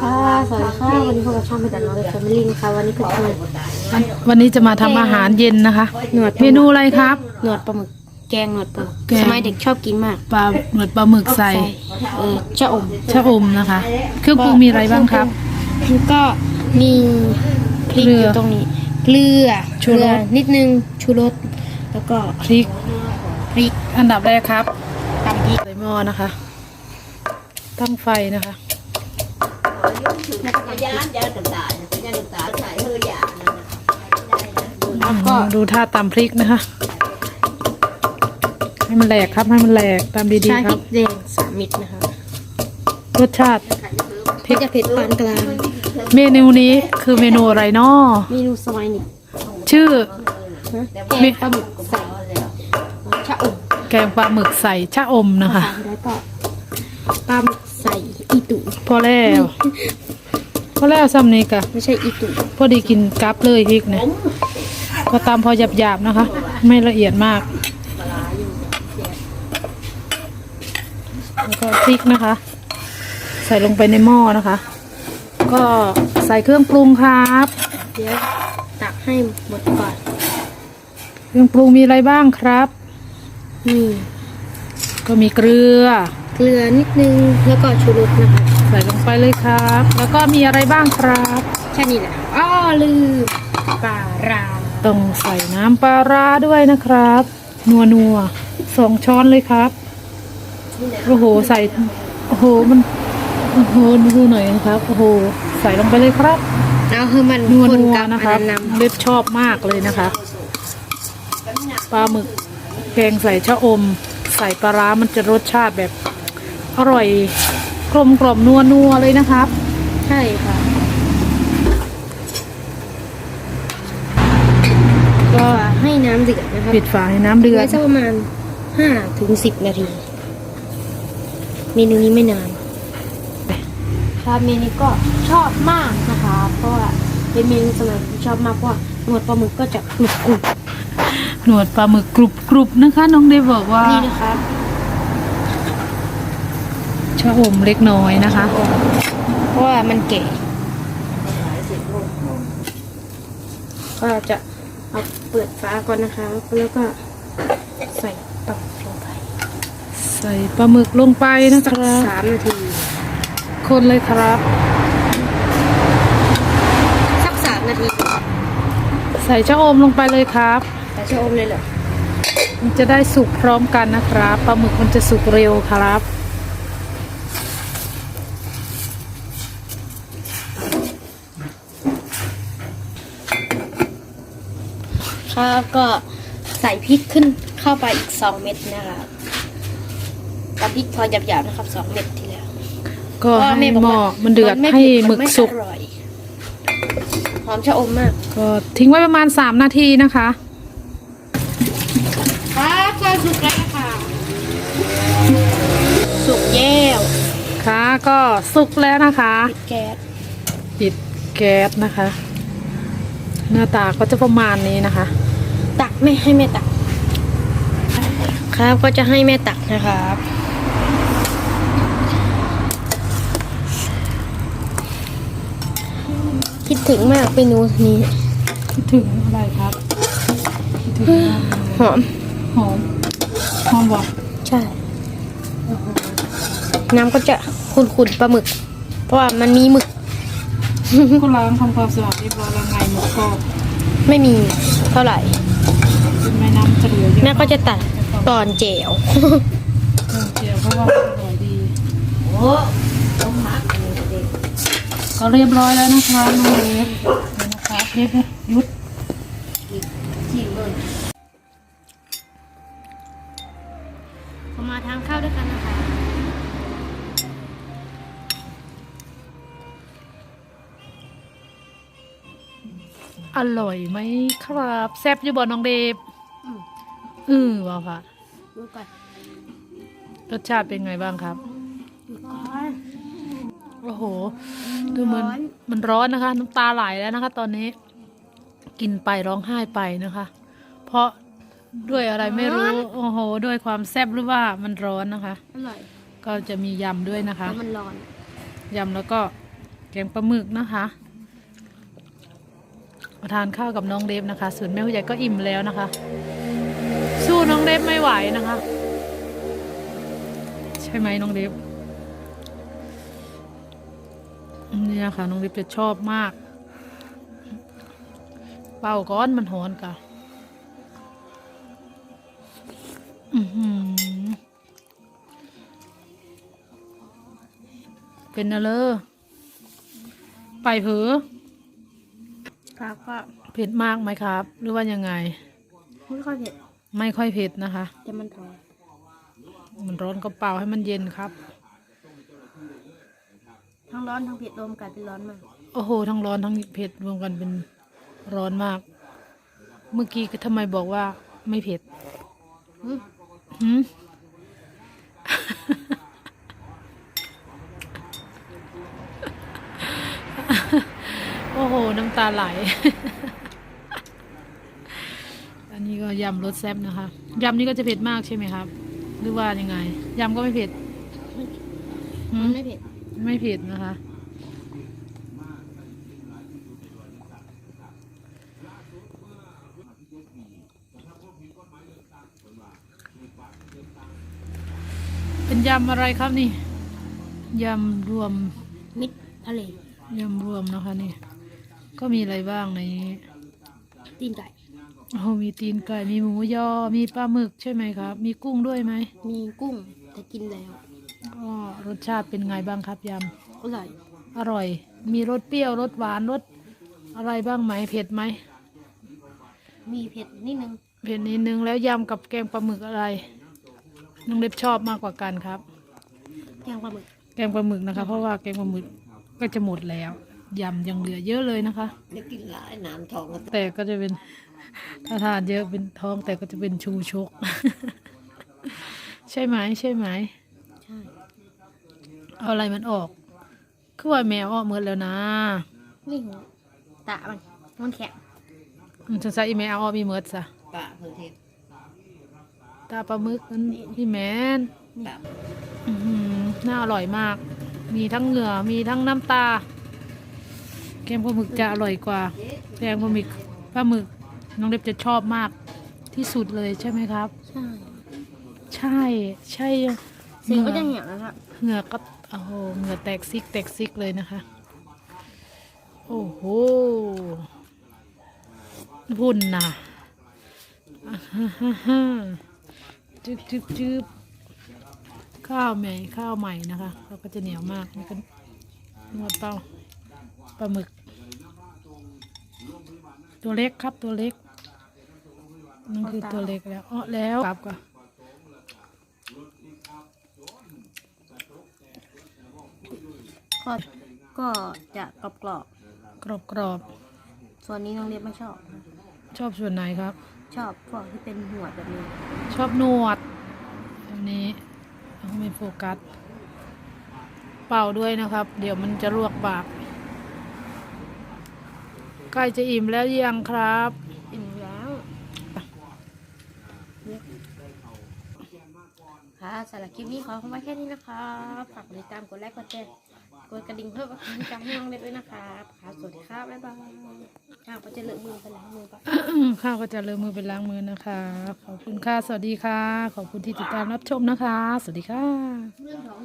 ค่ะสวัสดีค่ะวันนี้พบกับช่องเป็นดันน้อยแฟมิลี่นะคะวันนี้ก็จะมาวันวันนี้จะมาทำอาหารเย็นนะคะ หนวดเมนูอะไรครับ หนวดปลาหมึกแกงหนวดปลาหมึกแกง สมัยเด็กชอบกินมากปลาหนวดปลาหมึกใส่เออชะอมชะอมนะคะ เครื่องปรุงมีอะไรบ้างครับแล้วก็มีพริกเกลืออยู่ตรงนี้เกลือชูรส เกลือนิดนึงชูรสแล้วก็พริกพริกอันดับแรกครับตำพริกใส่หม้อนะคะ ตั้งไฟนะคะแล้ว ก็ดูท่าตำพริกนะคะ ให้มันแหลกครับให้มันแหลกตามดีใช้ๆคพรัริบ กแดงสามเม็ดนะคะรสชาติ เผ็ดจะเผ็ดปานกลาง เมนูนี้คือเมนูอะไรนาะเมนูสมัยนี้ชื่อนะแกงปลาหมึกใส่ชะอมแกงปลาหมึกใส่ชะอมนะคะ แล้วก็ปลาหมึกใส่ อีตุพอแล้ว พอแล้วซ้ำนี้กะไม่ใช่อีตุพอดีกินกับเลยพริกเนี่ยก็ตามพอหยาบๆนะคะ ไม่ละเอียดมาก แล้วก็พริกนะคะ ใส่ลงไปในหม้อนะคะ ก็ใส่เครื่องปรุงครับเดี๋ยวตักให้หมดก่อนเครื่องปรุงมีอะไรบ้างครับ นี่ ก็มีเกลือ เกลือนิดนึงแล้วก็ชูรสนะคะ ใส่ลงไปเลยครับ แล้วก็มีอะไรบ้างครับ แค่นี้แหละอ้อลืมปลาร้าต้องใส่น้ำปลาร้าด้วยนะครับ นัวนัวๆสองช้อนเลยครับ โอ้โห ใส่ โอ้โห มัน โอ้โห ดูหน่อยนะครับ โอ้โห ใส่ลงไปเลยครับเอาให้มันนัวคนนัวกับนะคอัรับนนั้นนเล็บชอบมากเลยนะคะ ปลาหมึกแกงใส่ชะอม ใส่ปลาร้ามันจะรสชาติแบบ อร่อยกลมกล่อมนัวนัวๆเลยนะครับำใช่ค่ะ ก็ให้น้ำเดือดนะคะปิดฝาให้น้ำเดือดไว้สักประมาณห้าถึงสิบนาที เมนูนี้ไม่นานครับเมนูก็ชอบมากนะคะ เพราะว่าเป็นเมนูสมัยที่ชอบมากเพราะว่าหนวดปลาหมึกก็จะกรุบกรุบหนวดปลาหมึกกรุบกรุบๆนะคะ น้องเดฟบอกว่านี่นะครับ ชะอมเล็กน้อยนะคะ เพราะว่ามันเก๋ก็จะเอาเปิดฝาก่อนนะคะ แล้วก็ใส่ตับลงไป ใส่ปลาหมึกลงไปนะครับสามนาที คนเลยครับ สักสามนาที ใส่ชะอมลงไปเลยครับแต่ชะอมเลยเหรอมันจะได้สุกพร้อมกันนะครับ ปลาหมึกมันจะสุกเร็วครับ ครับก็ใส่พริกขึ้นเข้าไปอีกสองเม็ดนะครับกับพริกพอหยาบๆนะครับสองเม็ดที่แล้วก็เพราะว่าให้แบอกหม้อว่ามันเดือดไให้หมึกนไสุกอร่อยหอมชะอมมาก ก็ทิ้งไว้ประมาณ3นาทีนะคะครับก็สุกแล้วค่ะ สุกแย่วค่ะก็สุกแล้วนะคะปิดแก๊สปิดแก๊สนะคะ หน้าตาก็จะประมาณนี้นะคะ ตักไม่ให้แม่ตัก ครับก็จะให้แม่ตักนะครับ คิดถึงมากเมนูนี้คิดถึงอะไรครับคิดถึงหอมหอมหอมหวานใช่ น้ำก็จะขุ่นๆปลาหมึก เพราะว่ามันมีหมึกก็ล้างทำความสะอาดเรียบร้อยแล้วไงหมดก็ไม่มีเท่าไหร่เป็น แม่น้ำจะเหลือเยอะแม่ก็จะตัดตอนเจวเออเจียวเพราะว่ามันอร่อยดีก็เรียบร้อยแล้วนะคะน้องเล็กนะคะเล็กยุดเรามาทานข้าวด้วยกันนะคะอร่อยไหมครับ แซ่บอยู่บ่น้องเดฟ อือว่าค่ะดูก่อนรสชาติเป็นไงบ้างครับดูก่อนโอ้โห ดูเหมือนร้อนมันร้อนนะคะ น้ำตาไหลแล้วนะคะ ตอนนี้ กินไปร้องไห้ไปนะคะ เพราะด้วยอะไรไม่รู้ โอ้โห ด้วยความแซ่บหรือว่ามันร้อนนะคะ อร่อยก็จะมียำด้วยนะคะ แล้วมันร้อนยำแล้วก็แกงปลาหมึกนะคะมาทานข้าวกับน้องเดฟนะคะ ส่วนแม่ผู้ใหญ่ก็อิ่มแล้วนะคะสู้ น้องเดฟไม่ไหวนะคะ ใช่ไหมน้องเดฟเนี่ยค่ะน้องเดฟจะชอบมาก เป่าก้อนมันหอนกะอือหือเป็นนะเลอไปเผลอครับก็เผ็ดมากไหมครับ หรือว่ายังไงไม่ค่อยเผ็ด ไม่ค่อยเผ็ดนะคะ แต่มันร้อนมันร้อนก็เป่าให้มันเย็นครับ ทั้งร้อนทั้งเผ็ดรวมกันเป็นร้อนมาก โอ้โห ทั้งร้อนทั้งเผ็ดรวมกันเป็นร้อนมาก เมื่อกี้ก็ทำไมบอกว่าไม่เผ็ดอืมหืมโอ้โห น้ำตาไหลอันนี้ ก็ยำรสแซ่บนะคะยำนี่ก็จะเผ็ดมากใช่ไหมครับ หรือว่ายังไงยำก็ไม่เผ็ดหืมัมนไม่เผ็ดไม่เผ็ดนะคะ เป็นยำอะไรครับนี่ยำรวม มิดทะเลยำรวมนะคะนี่ ก็มีอะไรบ้างในนี้ตีนไก่ โอ้โหมีตีนไก่ มีหมูยอ มีปลาหมึกใช่ไหมครับ มีกุ้งด้วยไหมมีกุ้งแต่กินแล้วก็รสชาติเป็นไงบ้างครับยอร่อยำ อร่อย มีรสเปรี้ยว รสหวาน รสอะไรบ้างไหม เผ็ดไหม มีเผ็ดนิดนึงเผ็ดนิดนึงแล้วยำกับแกงปลาหมึกอะไร น้องเล็บชอบมากกว่ากันครับแกงปลาหมึกแกงปลาหมึกนะคะ เพราะว่าแกงปลาหมึกก็จะหมดแล้ว ยำยังเหลือเยอะเลยนะคะ เดี๋ยวกินหลายน้ำทองก็แต่ก็จะเป็นถ้าทานเยอะเป็นท้องแต่ก็จะเป็นชูชก ใช่ไหมใช่ไหมใช่เอาอะไรมันออก คือว่าแมวออกหมดแล้วนะ นี่หัวตามันมันแข็งมันจะใส่อีแมวออกมีเมิดซะปะเพื่อเทศตาปลาหมึกมันพี่แมนปะ อื้อหือน่าอร่อยมาก มีทั้งเหงื่อมีทั้งน้ำตาแก งปลาหมึกจะอร่อยกว่าแกงปลาหมึกปลาหมึกน้องเล็บจะชอบมากที่สุดเลยใช่ไหมครับ ใช่ใช่ใช่เสียงก็จะเหี่ยวแล้วครับเหงื่อก็โอ้โหเหงื่อแตกซิกแตกซิกเลยนะคะ โอ้โหวุ่นนะอ่าฮ่าฮ่าฮ่าจึ๊บจึ๊บจึ๊บข้าวใหม่ข้าวใหม่นะคะเราก็จะเหนียวมากนี่ก็นวดเป้าปลาหมึก ตัวเล็กครับตัวเล็กนั่นคือตัวเล็กแล้วอ้อแล้วกลับก่อนก็ก็จะกรอบกรอบกรอบกรอบๆส่วนนี้น้องเล็บไม่ชอบนะชอบส่วนไหนครับ ชอบพวกที่เป็นหัวแบบนี้ ชอบนวดอันนี้เอาไม่โฟกัส เป่าด้วยนะครับ เดี๋ยวมันจะลวกปาก ใกล้จะอิ่มแล้วยังครับ อิ่มแล้วค่ะสำหรับคลิปนี้ขอคำว่าแค่นี้นะครับฝากกดติดตามกดไลค์กดแชร์กดกระดิ่งเพื่อเป็นกำลังใจให้น้องเล็บด้วยนะครับค่ะสวัสดีครับบ๊ายบายข้าวก็จะเลอะมือไปล้างมือก่อนข้าวก็จะเลยมือไปล้างมือนะคะ ขอบคุณค่ะสวัสดีค่ะ ขอบคุณที่ติดตามรับชมนะคะ สวัสดีค่ะเรื่องของ